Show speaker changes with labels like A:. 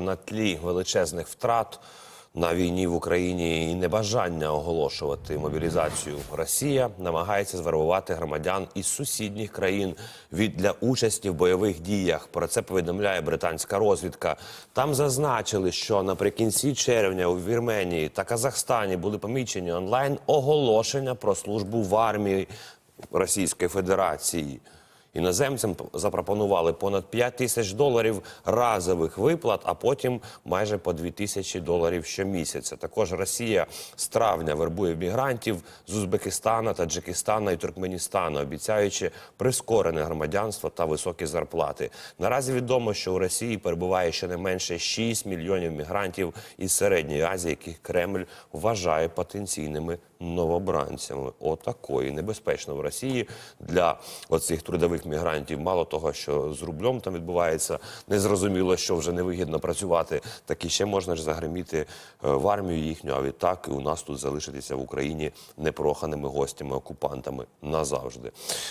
A: на тлі величезних втрат на війні в Україні і небажання оголошувати мобілізацію Росія намагається звербувати громадян із сусідніх країн від для участі в бойових діях. Про це повідомляє британська розвідка. Там зазначили, що наприкінці червня у Вірменії та Казахстані були помічені онлайн оголошення про службу в армії Російської Федерації. Іноземцям запропонували понад 5 тисяч доларів разових виплат, а потім майже по 2 тисячі доларів щомісяця. Також Росія з травня вербує мігрантів з Узбекистана, Таджикистана і Туркменістану, обіцяючи прискорене громадянство та високі зарплати. Наразі відомо, що у Росії перебуває щонайменше 6 мільйонів мігрантів із середньої Азії, яких Кремль вважає потенційними новобранцями. Отакої небезпечно в Росії для оцих трудових мігрантів. Мало того, що з рублем там відбувається незрозуміло, що вже невигідно працювати, так і ще можна ж загриміти е, в армію їхню, а відтак і у нас тут залишитися в Україні непроханими гостями, окупантами назавжди.